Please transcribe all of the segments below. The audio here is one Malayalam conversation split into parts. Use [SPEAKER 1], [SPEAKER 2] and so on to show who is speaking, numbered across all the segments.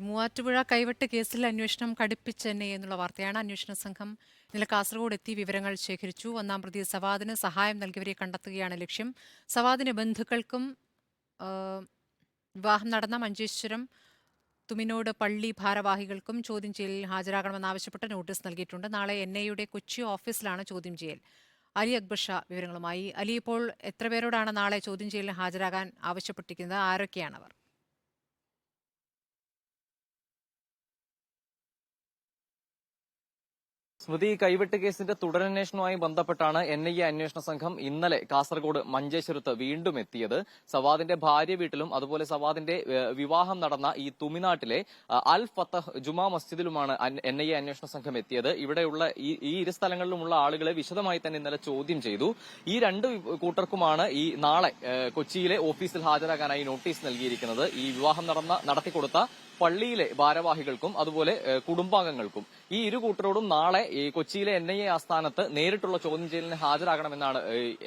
[SPEAKER 1] മൂവാറ്റുപുഴ കൈവെട്ട് കേസിൽ അന്വേഷണം കടുപ്പിച്ചെന്നെ എന്നുള്ള വാർത്തയാണ് അന്വേഷണ സംഘം. ഇന്നലെ കാസർഗോഡ് എത്തി വിവരങ്ങൾ ശേഖരിച്ചു. ഒന്നാം പ്രതി സവാദിന് സഹായം നൽകിയവരെ കണ്ടെത്തുകയാണ് ലക്ഷ്യം. സവാദിന് ബന്ധുക്കൾക്കും വിവാഹം നടന്ന മഞ്ചേശ്വരം തുമിനോട് പള്ളി ഭാരവാഹികൾക്കും ചോദ്യം ചെയ്യലിൽ ഹാജരാകണമെന്നാവശ്യപ്പെട്ട് നോട്ടീസ് നൽകിയിട്ടുണ്ട്. നാളെ എൻ ഐയുടെ കൊച്ചി ഓഫീസിലാണ് ചോദ്യം ചെയ്യൽ. അലി അക്ബർ ഷാ വിവരങ്ങളുമായി. അലി ഇപ്പോൾ എത്ര പേരോടാണ് നാളെ ചോദ്യം ചെയ്യലിന് ഹാജരാകാൻ ആവശ്യപ്പെട്ടിരിക്കുന്നത്? ആരൊക്കെയാണവർ?
[SPEAKER 2] സ്മൃതി കൈവെട്ട് കേസിന്റെ തുടരന്വേഷണവുമായി ബന്ധപ്പെട്ടാണ് എൻ ഐ എ അന്വേഷണ സംഘം ഇന്നലെ കാസർഗോഡ് മഞ്ചേശ്വരത്ത് വീണ്ടും എത്തിയത്. സവാദിന്റെ ഭാര്യ വീട്ടിലും അതുപോലെ സവാദിന്റെ വിവാഹം നടന്ന ഈ തുമിനാട്ടിലെ അൽ ഫത്തഹ് ജുമാ മസ്ജിദിലുമാണ് എൻ ഐ എ അന്വേഷണ സംഘം എത്തിയത്. ഇവിടെയുള്ള ഈ ഇരു സ്ഥലങ്ങളിലുമുള്ള ആളുകളെ വിശദമായി തന്നെ ഇന്നലെ ചോദ്യം ചെയ്തു. ഈ രണ്ട് കൂട്ടർക്കുമാണ് ഈ നാളെ കൊച്ചിയിലെ ഓഫീസിൽ ഹാജരാകാനായി നോട്ടീസ് നൽകിയിരിക്കുന്നത്. ഈ വിവാഹം നടന്ന നടത്തിക്കൊടുത്ത പള്ളിയിലെ ഭാരവാഹികൾക്കും അതുപോലെ കുടുംബാംഗങ്ങൾക്കും. ഈ ഇരു കൂട്ടരോടും നാളെ ഈ കൊച്ചിയിലെ എൻ ഐ എ ആസ്ഥാനത്ത് നേരിട്ടുള്ള ചോദ്യം ചെയ്യലിന് ഹാജരാകണമെന്നാണ്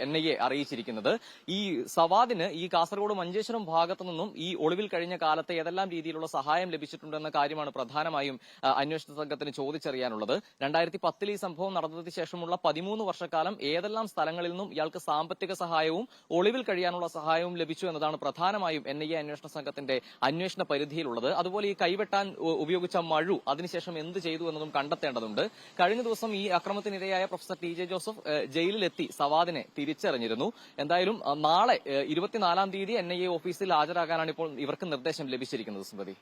[SPEAKER 2] എൻ ഐ എ അറിയിച്ചിരിക്കുന്നത്. ഈ സവാദിന് ഈ കാസർഗോഡ് മഞ്ചേശ്വരം ഭാഗത്തു നിന്നും ഈ ഒളിവിൽ കഴിഞ്ഞ കാലത്തെ ഏതെല്ലാം രീതിയിലുള്ള സഹായം ലഭിച്ചിട്ടുണ്ടെന്ന കാര്യമാണ് പ്രധാനമായും അന്വേഷണ സംഘത്തിന് ചോദിച്ചറിയാനുള്ളത്. രണ്ടായിരത്തി പത്തിൽ ഈ സംഭവം നടന്നതിന് ശേഷമുള്ള പതിമൂന്ന് വർഷക്കാലം ഏതെല്ലാം സ്ഥലങ്ങളിൽ നിന്നും ഇയാൾക്ക് സാമ്പത്തിക സഹായവും ഒളിവിൽ കഴിയാനുള്ള സഹായവും ലഭിച്ചു എന്നതാണ് പ്രധാനമായും എൻ ഐ എ അന്വേഷണ സംഘത്തിന്റെ അന്വേഷണ പരിധിയിലുള്ളത്. അതുപോലെ ഈ കൈവെട്ടാൻ ഉപയോഗിച്ച മഴു അതിനുശേഷം എന്ത് ചെയ്തു എന്നതും കണ്ടെത്തേണ്ടതുണ്ട്. കഴിഞ്ഞ ദിവസം ഈ അക്രമത്തിനിരയായ പ്രൊഫസർ ടി ജെ ജോസഫ് ജയിലിലെത്തി സവാദിനെ തിരിച്ചറിഞ്ഞിരുന്നു. എന്തായാലും നാളെ ഇരുപത്തിനാലാം തീയതി എൻ ഐ എ ഓഫീസിൽ ഹാജരാകാനാണ് ഇപ്പോൾ ഇവർക്ക് നിർദ്ദേശം ലഭിച്ചിരിക്കുന്നത് സ്മൃതി.